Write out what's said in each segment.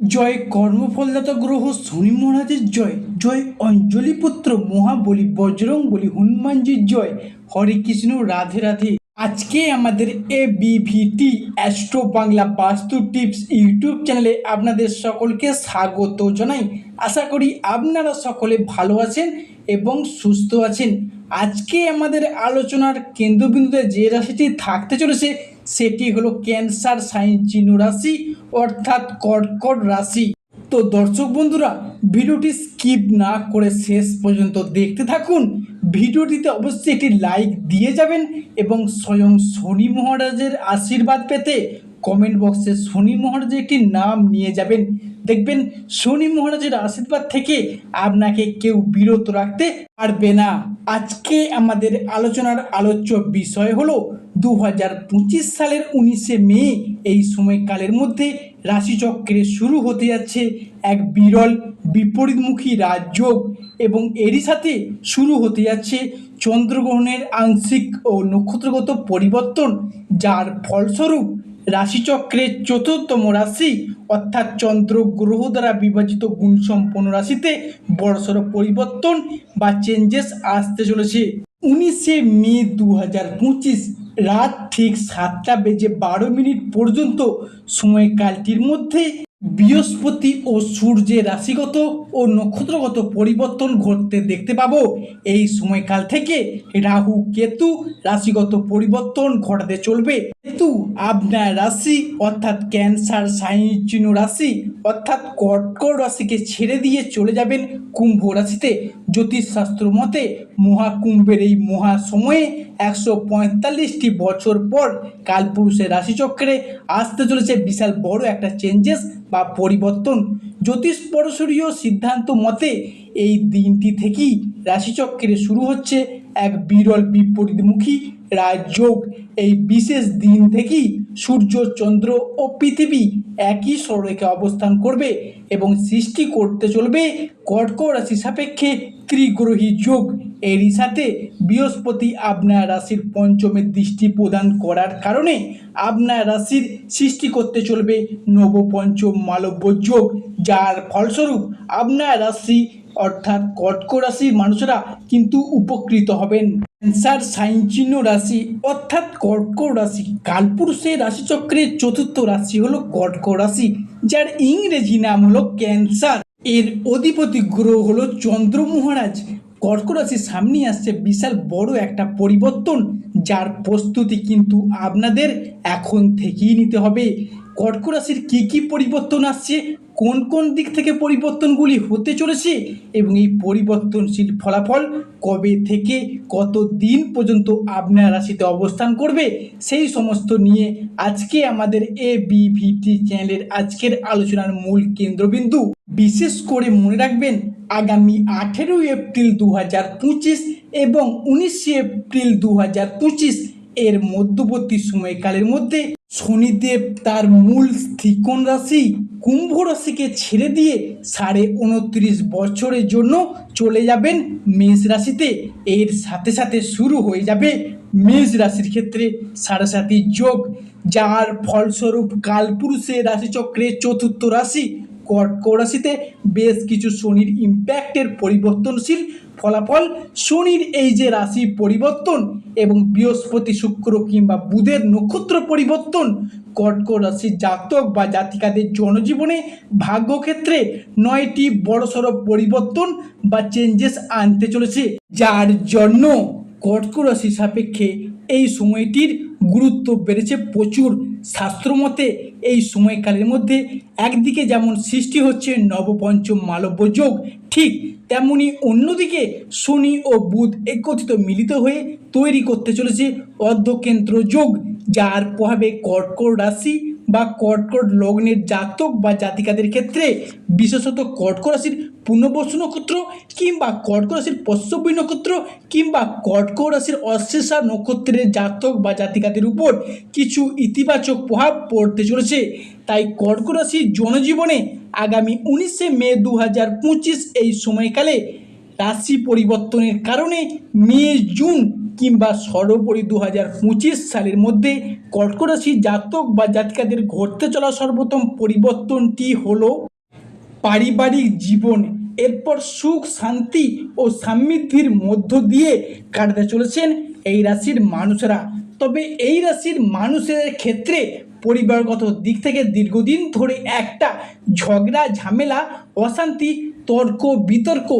জয় কর্মফলদাতা গ্রহ শনি মহারাজের জয় জয় অঞ্জলি পুত্র মহাবলী বজরং বলি হনুমানজির জয়। হরে কৃষ্ণ, রাধে রাধে। আজকে আমাদের এ বিভিটি অ্যাস্ট্রো বাংলা বাস্তু টিপস ইউটিউব চ্যানেলে আপনাদের সকলকে স্বাগত জানাই। আশা করি আপনারা সকলে ভালো আছেন এবং সুস্থ আছেন। আজকে আমাদের আলোচনার কেন্দ্রবিন্দুতে যে রাশিটি থাকতে চলেছে সেটি হলো ক্যান্সার সাইন চিহ্ন রাশি অর্থাৎ কর্কট রাশি। তো দর্শক বন্ধুরা, ভিডিওটি স্কিপ না করে শেষ পর্যন্ত দেখতে থাকুন। ভিডিওটিতে অবশ্যই একটি লাইক দিয়ে যাবেন এবং স্বয়ং শনি মহারাজের আশীর্বাদ পেতে কমেন্ট বক্সে শনি মহারাজের একটি নাম নিয়ে যাবেন। দেখবেন শনি মহারাজের আশীর্বাদ থেকে আপনাকে কেউ বিরত রাখতে পারবে না। আজকে আমাদের আলোচনার আলোচ্য বিষয় হলো দু সালের উনিশে মে, এই সময়কালের মধ্যে রাশিচক্রে শুরু হতে যাচ্ছে এক বিরল বিপরীতমুখী রাজযোগ এবং এরই সাথে শুরু হতে যাচ্ছে চন্দ্রগ্রহণের আংশিক ও নক্ষত্রগত পরিবর্তন, যার ফলস্বরূপ রাশিচক্রের চতুর্থম রাশি অর্থাৎ চন্দ্র গ্রহ দ্বারা বিভাজিত গুণসম্পন্ন রাশিতে বড়সড় পরিবর্তন বা চেঞ্জেস আসতে চলেছে। উনিশে মে দু হাজার পঁচিশ রাত ঠিক সাতটা বেজে বারো মিনিট পর্যন্ত সময়কালটির মধ্যে বৃহস্পতি ও সূর্যের রাশিগত ও নক্ষত্রগত পরিবর্তন ঘটতে দেখতে পাবো। এই সময়কাল থেকে রাহু, কেতু রাশিগত পরিবর্তন ঘটাতে চলবে। কেতু আপনার রাশি, অর্থাৎ ক্যান্সার চিহ্ন রাশি, অর্থাৎ কর্কট রাশিকে ছেড়ে দিয়ে চলে যাবেন কুম্ভ রাশিতে। জ্যোতিষশাস্ত্র মতে মহাকুম্ভের এই মহা সময়ে একশো পঁয়তাল্লিশটি বছর পর কালপুরুষের রাশিচক্রে আসতে চলেছে বিশাল বড় একটা চেঞ্জেস বা পরিবর্তন জ্যোতিষ পরশরীয় সিদ্ধান্ত মতে এই দিনটি থেকেই রাশিচক্রে শুরু হচ্ছে এক বিরল বিপরীতমুখী রাজযোগ এই বিশেষ দিন থেকেই সূর্য, চন্দ্র ও পৃথিবী একই সররেখে অবস্থান করবে এবং সৃষ্টি করতে চলবে কর্কট রাশি সাপেক্ষে ত্রিগ্রহী যোগ। এরই সাথে বৃহস্পতি আপনার রাশির পঞ্চমের দৃষ্টি প্রদান করার কারণে আপনার রাশির সৃষ্টি করতে চলবে নবপঞ্চম মালব্য যোগ, যার ফলস্বরূপ আপনার রাশি অর্থাৎ কর্কট রাশির মানুষরা কিন্তু উপকৃত হবেন। ক্যান্সার সাইন চিহ্ন রাশি অর্থাৎ কর্কট রাশি, কালপুরুষের রাশিচক্রের চতুর্থ রাশি হলো কর্কট রাশি, যার ইংরেজি নাম হলো ক্যান্সার। এর অধিপতি গ্রহ হলো চন্দ্র মহারাজ কর্কট রাশির সামনে আসছে বিশাল বড় একটা পরিবর্তন, যার প্রস্তুতি কিন্তু আপনাদের এখন থেকেই নিতে হবে। কর্কট রাশির কী কী পরিবর্তন আসছে? কোন কোন দিক থেকে পরিবর্তনগুলি হতে চলেছে? এবং এই পরিবর্তনশীল ফলাফল কবে থেকে কত দিন পর্যন্ত আপনার রাশিতে অবস্থান করবে? সেই সমস্ত নিয়ে আজকে আমাদের এ বিভিটি চ্যানেলের আজকের আলোচনার মূল কেন্দ্রবিন্দু। বিশেষ করে মনে রাখবেন, আগামী আঠেরোই এপ্রিল দু হাজার পঁচিশ এবং উনিশে এপ্রিল দু হাজার পঁচিশ এর মধ্যবর্তী সময়কালের মধ্যে শনিদেব তার মূল ত্রিকোণ রাশি কুম্ভ রাশিকে ছেড়ে দিয়ে সাড়ে উনত্রিশ বছরের জন্য চলে যাবেন মেষ রাশিতে। এর সাথে সাথে শুরু হয়ে যাবে মেষ রাশির ক্ষেত্রে সাড়ে যোগ, যার ফলস্বরূপ কালপুরুষের রাশিচক্রের চতুর্থ রাশি রাশিতে বেশ কিছু শনির ইম্প্যাক্টের পরিবর্তনশীল ফলাফল, শনির এই যে রাশি পরিবর্তন এবং বৃহস্পতি শুক্র কিংবা বুধের নক্ষত্র পরিবর্তন কর্কট রাশির জাতক বা জাতিকাদের জনজীবনে ভাগ্যক্ষেত্রে নয়টি বড়সড় পরিবর্তন বা চেঞ্জেস আনতে চলেছে। যার জন্য কর্কট রাশি সাপেক্ষে এই সময়টির গুরুত্ব বেড়েছে প্রচুর। শাস্ত্রমতে এই সময়কালের মধ্যে একদিকে যেমন সৃষ্টি হচ্ছে নবপঞ্চম মালব্য যোগ, ঠিক তেমনি অন্যদিকে শনি ও বুধ একত্রিত মিলিত হয়ে তৈরি করতে চলেছে অর্ধকেন্দ্র যোগ, যার প্রভাবে কর্কট রাশি বা কর্কট লগ্নের জাতক বা জাতিকাদের ক্ষেত্রে বিশেষত কর্কট রাশির পূর্ণবর্ষ নক্ষত্র কিংবা কর্কট রাশির পশ্চবী নক্ষত্র কিংবা কর্কট রাশির অশ্লেষা নক্ষত্রের জাতক বা জাতিকাদের উপর কিছু ইতিবাচক প্রভাব পড়তে চলেছে। তাই কর্কট রাশির জনজীবনে আগামী উনিশে মে দু হাজার পঁচিশ এই সময়কালে রাশি পরিবর্তনের কারণে মে জুন কিংবা সর্বোপরি দু হাজার পঁচিশ সালের মধ্যে কর্কট রাশি জাতক বা জাতিকাদের ঘটতে চলা সর্বোত্তম পরিবর্তনটি হলো পারিবারিক জীবন। এরপর সুখ, শান্তি ও সমৃদ্ধির মধ্য দিয়ে কাটাতে চলেছেন এই রাশির মানুষেরা। তবে এই রাশির মানুষের ক্ষেত্রে পরিবারগত দিক থেকে দীর্ঘদিন ধরে একটা ঝগড়া, ঝামেলা, অশান্তি, তর্ক, বিতর্ক,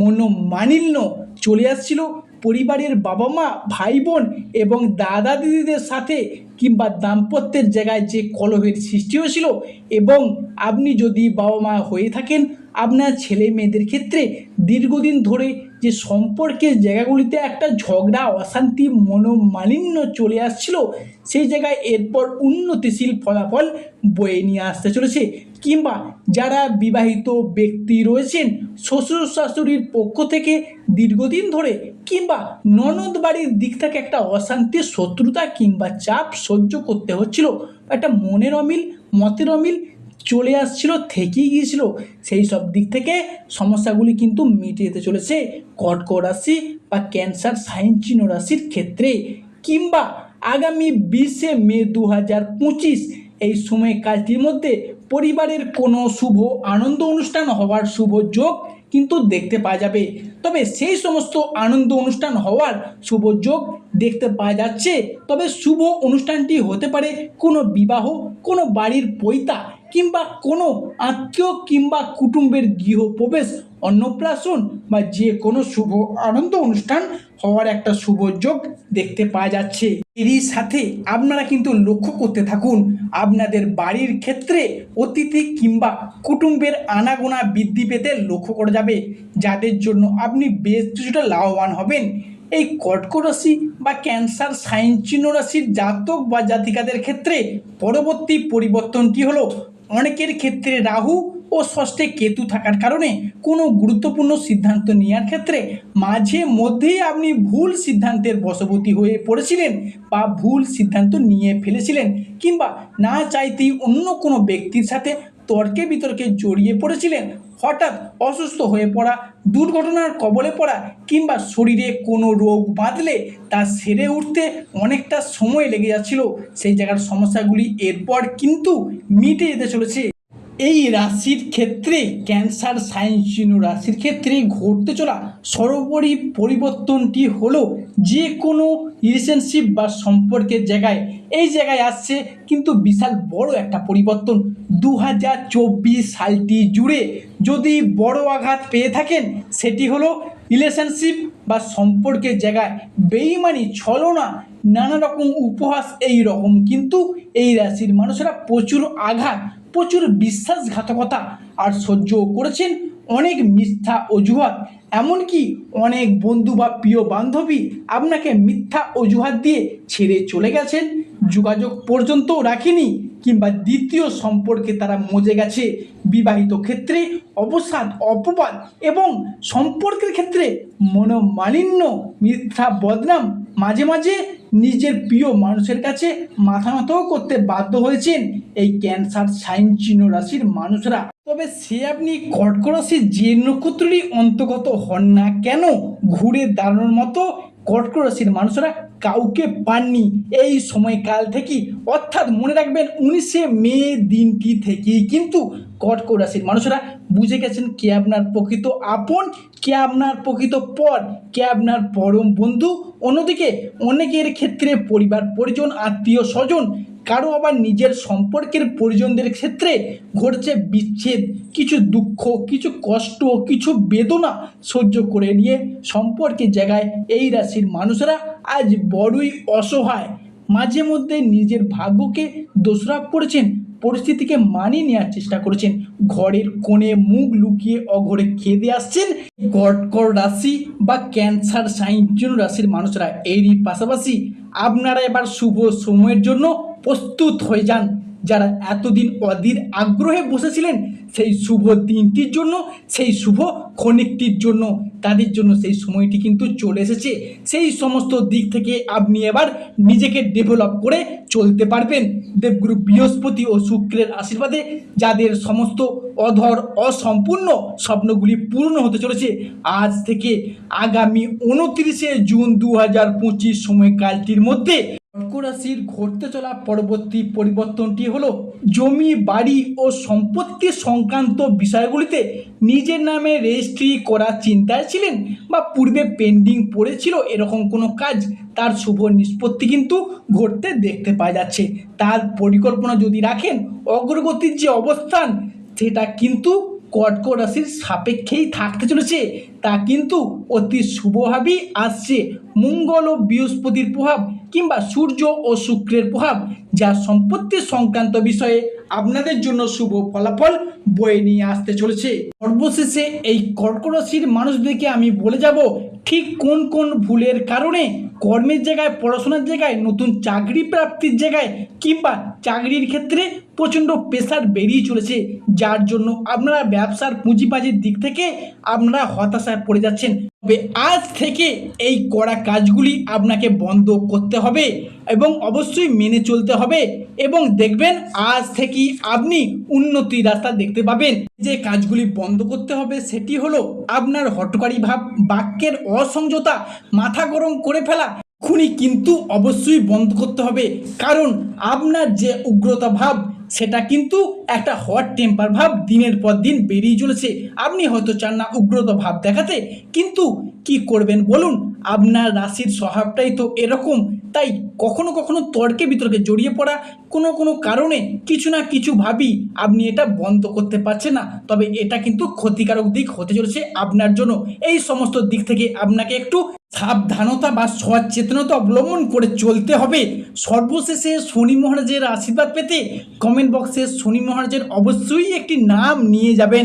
মনোমালিন্য চলে আসছিল। পরিবারের বাবা মা ভাই বোন এবং দাদা দিদিদের সাথে কিংবা দাম্পত্যের জায়গায় যে কলহের সৃষ্টি হয়েছিল এবং আপনি যদি বাবা মা হয়ে থাকেন, আপনার ছেলে মেয়েদের ক্ষেত্রে দীর্ঘদিন ধরে যে সম্পর্কের জায়গাগুলিতে একটা ঝগড়া, অশান্তি, মনোমালিন্য চলে আসছিল, সেই জায়গায় এরপর উন্নতিশীল ফলাফল বয়ে নিয়ে আসতে চলেছে। কিংবা যারা বিবাহিত ব্যক্তি রয়েছেন, শ্বশুর শাশুড়ির পক্ষ থেকে দীর্ঘদিন ধরে কিংবা ননদ বাড়ির দিক থেকে একটা অশান্তি, শত্রুতা কিংবা চাপ সহ্য করতে হচ্ছিল। একটা মনের অমিল, মতের অমিল চলে আসছিল, থেকেই গিয়েছিল। সেই সব দিক থেকে সমস্যাগুলি কিন্তু মিটে যেতে চলেছে। কর্কট রাশি বা ক্যান্সার সাইন চিহ্ন রাশির ক্ষেত্রে কিংবা আগামী বিশে মে দু হাজার পঁচিশ এই সময় কালটির মধ্যে পরিবারের কোনো শুভ আনন্দ অনুষ্ঠান হওয়ার শুভ যোগ কিন্তু দেখতে পাওয়া যাবে। তবে সেই সমস্ত আনন্দ অনুষ্ঠান হওয়ার শুভ যোগ দেখতে পাওয়া যাচ্ছে। তবে শুভ অনুষ্ঠানটি হতে পারে কোনো বিবাহ, কোনো বাড়ির পৈতা কিংবা কোনো আত্মীয় কিংবা কুটুম্বের গৃহপ্রবেশ, অন্নপ্রাশন বা যে কোনো শুভ আনন্দ অনুষ্ঠান হওয়ার একটা শুভ যোগ দেখতে পাওয়া যাচ্ছে। এরই সাথে আপনারা কিন্তু লক্ষ্য করতে থাকুন, আপনাদের বাড়ির ক্ষেত্রে অতিথি কিংবা কুটুম্বের আনাগোনা বৃদ্ধি পেতে লক্ষ্য করা যাবে। যাদের জন্য আপনি বেশ কিছুটা লাভবান হবেন। এই কর্কট রাশি বা ক্যান্সার সাইন চিহ্ন রাশির জাতক বা জাতিকাদের ক্ষেত্রে পরবর্তী পরিবর্তনটি হলো অনেকের ক্ষেত্রে রাহু ও ষষ্ঠে কেতু থাকার কারণে কোনো গুরুত্বপূর্ণ সিদ্ধান্ত নেওয়ার ক্ষেত্রে মাঝে মধ্যেই আপনি ভুল সিদ্ধান্তের বশবর্তী হয়ে পড়েছিলেন বা ভুল সিদ্ধান্ত নিয়ে ফেলেছিলেন কিংবা না চাইতেই অন্য কোনো ব্যক্তির সাথে তর্কে বিতর্কে জড়িয়ে পড়েছিলেন হঠাৎ অসুস্থ হয়ে পড়া, দুর্ঘটনার কবলে পড়া কিংবা শরীরে কোনো রোগ বাঁধলে তা সেরে উঠতে অনেকটা সময় লেগে যাচ্ছিল। সেই জায়গার সমস্যাগুলি এরপর কিন্তু মিটে যেতে চলেছে। এই রাশির ক্ষেত্রে ক্যান্সার সাইন চিহ্ন রাশির ক্ষেত্রে ঘটতে চলা সর্বোপরি পরিবর্তনটি হলো যে কোনো রিলেশনশিপ বা সম্পর্কের জায়গায়। এই জায়গায় আসছে কিন্তু বিশাল বড় একটা পরিবর্তন। দু হাজার চব্বিশ সালটি জুড়ে যদি বড় আঘাত পেয়ে থাকেন, সেটি হলো রিলেশনশিপ বা সম্পর্কের জায়গায় বেইমানি ছলনা, নানা রকম উপহাস এই রকম কিন্তু এই রাশির মানুষেরা প্রচুর আঘাত প্রচুর বিশ্বাসঘাতকতা আর সহ্য করেছেন অনেক মিথ্যা অজুহাত। এমনকি অনেক বন্ধু বা প্রিয় বান্ধবী আপনাকে মিথ্যা অজুহাত দিয়ে ছেড়ে চলে গেছেন। যোগাযোগ পর্যন্ত রাখেনি কিংবা দ্বিতীয় সম্পর্কে তারা মজে গেছে। বিবাহিত ক্ষেত্রে অবসাদ, অপবাদ এবং সম্পর্কের ক্ষেত্রে মনোমালিন্য, মিথ্যা বদনাম মাঝে মাঝে নিজের প্রিয় মানুষের কাছে মাথা মাথাও করতে বাধ্য হয়েছেন এই ক্যান্সার সাইন চিহ্ন রাশির মানুষরা। তবে সে আপনি কর্ক রাশির যে নক্ষত্রটি অন্তর্গত হন না কেন, ঘুরে দাঁড়ানোর মতো কর্কট রাশির মানুষরা কাউকে পাননি। এই সময়কাল থেকেই অর্থাৎ মনে রাখবেন উনিশে মে দিনটি থেকেই কিন্তু কর্কট রাশির মানুষরা বুঝে গেছেন কে আপনার প্রকৃত আপন, কে আপনার প্রকৃত পর, কে আপনার পরম বন্ধু। অন্যদিকে অনেকের ক্ষেত্রে পরিবার, পরিজন আত্মীয় স্বজন কারও আবার নিজের সম্পর্কের পরিজনদের ক্ষেত্রে ঘটছে বিচ্ছেদ, কিছু দুঃখ, কিছু কষ্ট, কিছু বেদনা সহ্য করে নিয়ে সম্পর্কের জায়গায় এই রাশির মানুষরা আজ বড়ই অসহায়। মাঝে মধ্যে নিজের ভাগ্যকে দোষরাপ করেছেন, পরিস্থিতিকে মানিয়ে নেওয়ার চেষ্টা করেছেন। ঘরের কোণে মুখ লুকিয়ে অঘরে খেদে আসছেন কর্কট রাশি বা ক্যান্সার সাইন চিহ্ন রাশির মানুষরা। এরই পাশাপাশি আপনারা এবার শুভ সময়ের জন্য প্রস্তুত হয়ে যান। যারা এতদিন অধীর আগ্রহে বসেছিলেন, সেই শুভ দিনটির জন্য, সেই শুভ ক্ষণিকটির জন্য, তাদের জন্য সেই সময়টি কিন্তু চলে এসেছে। সেই সমস্ত দিক থেকে আপনি এবার নিজেকে ডেভেলপ করে চলতে পারবেন। দেবগুরু বৃহস্পতি ও শুক্রের আশীর্বাদে যাদের সমস্ত অধর, অসম্পূর্ণ স্বপ্নগুলি পূর্ণ হতে চলেছে, আজ থেকে আগামী উনত্রিশে জুন দু হাজার পঁচিশ সময়কালটির মধ্যে রাশির ঘটতে চলা পরবর্তী পরিবর্তনটি হলো জমি, বাড়ি ও সম্পত্তি সংক্রান্ত বিষয়গুলিতে নিজের নামে রেজিস্ট্রি করার চিন্তায় ছিলেন বা পূর্বে পেন্ডিং পড়েছিল এরকম কোনো কাজ তার শুভ নিষ্পত্তি কিন্তু ঘটতে দেখতে পাওয়া যাচ্ছে। তার পরিকল্পনা যদি রাখেন, অগ্রগতির যে অবস্থান, সেটা কিন্তু কর্ক রাশির সাপেক্ষেই থাকতে চলেছে। তা কিন্তু অতি শুভভাবেই আসছে মঙ্গল ও বৃহস্পতির প্রভাব কিংবা সূর্য ও শুক্রের প্রভাব, যা সম্পত্তি সংক্রান্ত বিষয়ে আপনাদের জন্য শুভ ফলাফল বয়ে নিয়ে আসতে চলেছে। সর্বশেষে এই কর্ক রাশির মানুষদেরকে আমি বলে যাব, ঠিক কোন কোন ভুলের কারণে কর্মের জায়গায়, পড়াশোনার জায়গায়, নতুন চাকরি প্রাপ্তির জায়গায় কিংবা চাকরির ক্ষেত্রে প্রচণ্ড প্রেশার বেরিয়ে চলেছে। যার জন্য আপনারা ব্যবসার পুঁজিবাজির দিক থেকে আপনারা হতাশায় পড়ে যাচ্ছেন। তবে আজ থেকে এই করা কাজগুলি আপনাকে বন্ধ করতে হবে এবং অবশ্যই মেনে চলতে হবে এবং দেখবেন আজ থেকেই আপনি উন্নতি রাস্তা দেখতে পাবেন। যে কাজগুলি বন্ধ করতে হবে সেটি হলো আপনার হটকারী ভাব, বাক্যের অসংযতা মাথা গরম করে ফেলা। খুনি কিন্তু অবশ্যই বন্ধ করতে হবে। কারণ আপনার যে উগ্রতা ভাব সেটা কিন্তু একটা হট টেম্পার ভাব দিনের পর দিন বেরিয়ে চলেছে। আপনি হয়তো চান না উগ্রত ভাব দেখাতে, কিন্তু কি করবেন বলুন? আপনার রাশির স্বভাবটাই তো এরকম। তাই কখনো কখনো তর্কে বিতর্কে জড়িয়ে পড়া কোনো কোনো কারণে কিছু না কিছু ভাবি আপনি এটা বন্ধ করতে পারছেন না। তবে এটা কিন্তু ক্ষতিকারক দিক হতে চলেছে আপনার জন্য। এই সমস্ত দিক থেকে আপনাকে একটু সাবধানতা বা সচেতনতা অবলম্বন করে চলতে হবে। সর্বশেষে শনি মহারাজের আশীর্বাদ পেতে কমেন্ট বক্সে শনি মহারাজের অবশ্যই একটি নাম নিয়ে যাবেন।